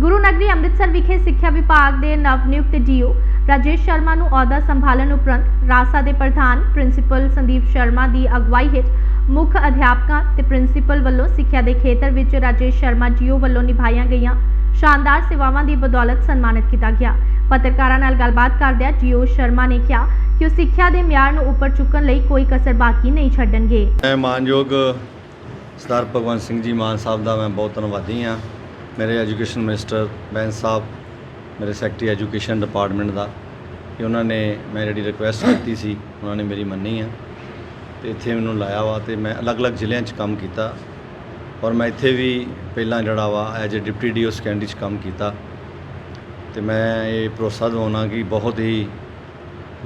ਗੁਰੂ ਨਗਰੀ ਅੰਮ੍ਰਿਤਸਰ ਵਿਖੇ ਸਿੱਖਿਆ ਵਿਭਾਗ ਦੇ ਨਵ-ਨਿਯੁਕਤ ਡੀਓ ਰਾਜੇਸ਼ ਸ਼ਰਮਾ ਨੂੰ ਅਹੁਦਾ ਸੰਭਾਲਣ ਉਪਰੰਤ ਰਾਸਾ ਦੇ ਪ੍ਰਧਾਨ ਪ੍ਰਿੰਸੀਪਲ ਸੰਦੀਪ ਸ਼ਰਮਾ ਦੀ ਅਗਵਾਈ ਹੇਠ ਮੁੱਖ ਅਧਿਆਪਕਾਂ ਤੇ ਪ੍ਰਿੰਸੀਪਲ ਵੱਲੋਂ ਸਿੱਖਿਆ ਦੇ ਖੇਤਰ ਵਿੱਚ ਰਾਜੇਸ਼ ਸ਼ਰਮਾ ਡੀਓ ਵੱਲੋਂ ਨਿਭਾਈਆਂ ਗਈਆਂ ਸ਼ਾਨਦਾਰ ਸੇਵਾਵਾਂ ਦੀ ਬਦੌਲਤ ਸਨਮਾਨਿਤ ਕੀਤਾ ਗਿਆ। ਪੱਤਰਕਾਰਾਂ ਨਾਲ ਗੱਲਬਾਤ ਕਰਦਿਆਂ ਡੀਓ ਸ਼ਰਮਾ ਨੇ ਕਿਹਾ ਕਿ ਉਹ ਸਿੱਖਿਆ ਦੇ ਮਿਆਰ ਨੂੰ ਉੱਪਰ ਚੁੱਕਣ ਲਈ ਕੋਈ ਕਸਰ ਬਾਕੀ ਨਹੀਂ ਛੱਡਣਗੇ। ਮੈਂ ਮਾਨਯੋਗ ਸਰਦਾਰ ਭਗਵੰਤ ਸਿੰਘ ਜੀ ਮਾਨ ਸਾਹਿਬ ਦਾ ਮੈਂ ਬਹੁਤ ਧੰਨਵਾਦੀ ਹਾਂ। ਮੇਰੇ ਐਜੂਕੇਸ਼ਨ ਮਿਨਿਸਟਰ ਬੈਂਸ ਸਾਹਿਬ, ਮੇਰੇ ਸੈਕਟਰੀ ਐਜੂਕੇਸ਼ਨ ਡਿਪਾਰਟਮੈਂਟ ਦਾ ਕਿ ਉਹਨਾਂ ਨੇ ਮੈਂ ਜਿਹੜੀ ਰਿਕੁਐਸਟ ਕੀਤੀ ਸੀ, ਉਹਨਾਂ ਨੇ ਮੇਰੀ ਮੰਨੀ ਆ ਤੇ ਇੱਥੇ ਮੈਨੂੰ ਲਾਇਆ ਵਾ ਤੇ ਮੈਂ ਅਲੱਗ-ਅਲੱਗ ਜ਼ਿਲ੍ਹਿਆਂ 'ਚ ਕੰਮ ਕੀਤਾ ਔਰ ਮੈਂ ਇੱਥੇ ਵੀ ਪਹਿਲਾਂ ਜਿਹੜਾ ਵਾ as a deputy DEO secondary 'ਚ ਕੰਮ ਕੀਤਾ ਤੇ ਮੈਂ ਇਹ ਭਰੋਸਾ ਦਿਵਾਉਣਾ ਕਿ ਬਹੁਤ ਹੀ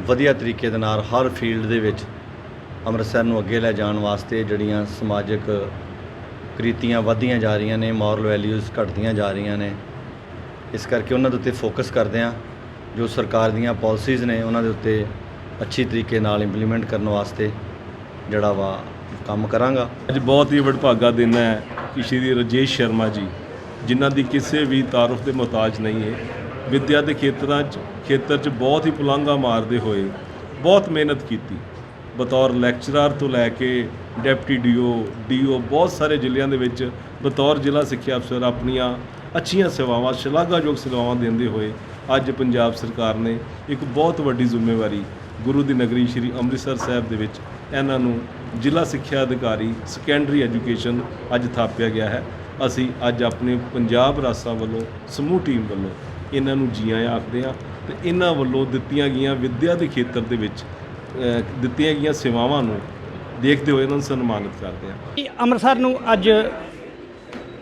ਵਧੀਆ ਤਰੀਕੇ ਦੇ ਨਾਲ ਹਰ ਫੀਲਡ ਦੇ ਵਿੱਚ ਅੰਮ੍ਰਿਤਸਰ ਨੂੰ ਅੱਗੇ ਲੈ ਜਾਣ ਵਾਸਤੇ ਜਿਹੜੀਆਂ ਸਮਾਜਿਕ ਕ੍ਰਿਤੀਆਂ ਵਧਦੀਆਂ ਜਾ ਰਹੀਆਂ ਨੇ ਮੋਰਲ ਵੈਲਿਊਜ਼ ਘਟਦੀਆਂ ਜਾ ਰਹੀਆਂ ਨੇ। ਇਸ ਕਰਕੇ ਉਹਨਾਂ ਦੇ ਉੱਤੇ ਫੋਕਸ ਕਰਦੇ ਆ ਜੋ ਸਰਕਾਰ ਦੀਆਂ ਪਾਲਿਸੀਜ਼ ਨੇ, ਉਹਨਾਂ ਦੇ ਉੱਤੇ ਅੱਛੀ ਤਰੀਕੇ ਨਾਲ ਇੰਪਲੀਮੈਂਟ ਕਰਨ ਵਾਸਤੇ ਜਿਹੜਾ ਵਾ ਕੰਮ ਕਰਾਂਗਾ। ਅੱਜ ਬਹੁਤ ਹੀ ਵਡਭਾਗਾ ਦਿਨ ਹੈ ਕਿ ਸ਼੍ਰੀ ਰਜੇਸ਼ ਸ਼ਰਮਾ ਜੀ, ਜਿਨ੍ਹਾਂ ਦੀ ਕਿਸੇ ਵੀ ਤਾਰਫ ਦੇ ਮੁਹਤਾਜ ਨਹੀਂ ਹੈ। ਵਿੱਦਿਆ ਦੇ ਖੇਤਰਾਂ 'ਚ, ਖੇਤਰ 'ਚ ਬਹੁਤ ਹੀ ਪੁਲਾਂਘਾ ਮਾਰਦੇ ਹੋਏ ਬਹੁਤ ਮਿਹਨਤ ਕੀਤੀ। ਬਤੌਰ ਲੈਕਚਰਰ ਤੋਂ ਲੈ ਕੇ ਡਿਪਟੀ ਡੀਓ ਡੀਓ ਬਹੁਤ ਸਾਰੇ ਜ਼ਿਲ੍ਹਿਆਂ ਦੇ ਵਿੱਚ ਬਤੌਰ ਜ਼ਿਲ੍ਹਾ ਸਿੱਖਿਆ ਅਫਸਰ ਆਪਣੀਆਂ ਅੱਛੀਆਂ ਸੇਵਾਵਾਂ, ਸ਼ਲਾਘਾਯੋਗ ਸੇਵਾਵਾਂ ਦਿੰਦੇ ਹੋਏ ਅੱਜ ਪੰਜਾਬ ਸਰਕਾਰ ਨੇ ਇੱਕ ਬਹੁਤ ਵੱਡੀ ਜ਼ਿੰਮੇਵਾਰੀ ਗੁਰੂ ਦੀ ਨਗਰੀ ਸ੍ਰੀ ਅੰਮ੍ਰਿਤਸਰ ਸਾਹਿਬ ਦੇ ਵਿੱਚ ਇਹਨਾਂ ਨੂੰ ਜ਼ਿਲ੍ਹਾ ਸਿੱਖਿਆ ਅਧਿਕਾਰੀ ਸੈਕੰਡਰੀ ਐਜੂਕੇਸ਼ਨ ਅੱਜ ਥਾਪਿਆ ਗਿਆ ਹੈ। ਅਸੀਂ ਅੱਜ ਆਪਣੇ ਪੰਜਾਬ ਰਾਸਾ ਵੱਲੋਂ, ਸਮੂਹ ਟੀਮ ਵੱਲੋਂ ਇਹਨਾਂ ਨੂੰ ਜੀਆਂ ਆਖਦੇ ਹਾਂ ਤੇ ਇਹਨਾਂ ਵੱਲੋਂ ਦਿੱਤੀਆਂ ਗਈਆਂ ਵਿੱਦਿਆ ਦੇ ਖੇਤਰ ਦੇ ਵਿੱਚ ਦਿੱਤੀਆਂ ਗਈਆਂ ਸੇਵਾਵਾਂ ਨੂੰ ਦੇਖਦੇ ਹੋਏ ਉਹਨਾਂ ਨੂੰ ਸਨਮਾਨਿਤ ਕਰਦੇ ਹਾਂ। ਅੰਮ੍ਰਿਤਸਰ ਨੂੰ ਅੱਜ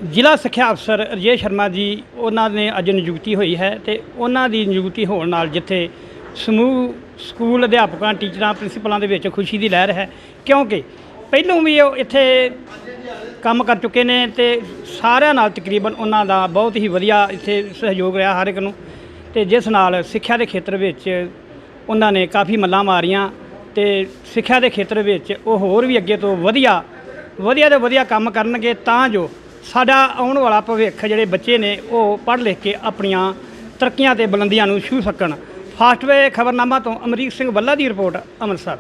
ਜ਼ਿਲ੍ਹਾ ਸਿੱਖਿਆ ਅਫਸਰ ਰਜੇ ਸ਼ਰਮਾ ਜੀ, ਉਹਨਾਂ ਨੇ ਅੱਜ ਨਿਯੁਕਤੀ ਹੋਈ ਹੈ ਤੇ ਉਹਨਾਂ ਦੀ ਨਿਯੁਕਤੀ ਹੋਣ ਨਾਲ ਜਿੱਥੇ ਸਮੂਹ ਸਕੂਲ ਅਧਿਆਪਕਾਂ, ਟੀਚਰਾਂ, ਪ੍ਰਿੰਸੀਪਲਾਂ ਦੇ ਵਿੱਚ ਖੁਸ਼ੀ ਦੀ ਲਹਿਰ ਹੈ, ਕਿਉਂਕਿ ਪਹਿਲੋਂ ਵੀ ਉਹ ਇੱਥੇ ਕੰਮ ਕਰ ਚੁੱਕੇ ਨੇ ਤੇ ਸਾਰਿਆਂ ਨਾਲ ਤਕਰੀਬਨ ਉਹਨਾਂ ਦਾ ਬਹੁਤ ਹੀ ਵਧੀਆ ਇੱਥੇ ਸਹਿਯੋਗ ਰਿਹਾ ਹਰ ਇੱਕ ਨੂੰ ਤੇ ਜਿਸ ਨਾਲ ਸਿੱਖਿਆ ਦੇ ਖੇਤਰ ਵਿੱਚ ਉਹਨਾਂ ਨੇ ਕਾਫੀ ਮੱਲਾਂ ਮਾਰੀਆਂ। ਤੇ ਸਿੱਖਿਆ ਦੇ ਖੇਤਰ ਵਿੱਚ ਉਹ ਹੋਰ ਵੀ ਅੱਗੇ ਤੋਂ ਵਧੀਆ ਵਧੀਆ ਤੋਂ ਵਧੀਆ ਕੰਮ ਕਰਨਗੇ ਤਾਂ ਜੋ ਸਾਡਾ ਆਉਣ ਵਾਲਾ ਭਵਿੱਖ ਜਿਹੜੇ ਬੱਚੇ ਨੇ ਉਹ ਪੜ੍ਹ ਲਿਖ ਕੇ ਆਪਣੀਆਂ ਤਰੱਕੀਆਂ ਤੇ ਬੁਲੰਦੀਆਂ ਨੂੰ ਛੂਹ ਸਕਣ। ਫਾਸਟਵੇ ਖਬਰਨਾਮਾ ਤੋਂ ਅਮਰੀਕ ਸਿੰਘ ਬੱਲਾ ਦੀ ਰਿਪੋਰਟ, ਅੰਮ੍ਰਿਤਸਰ।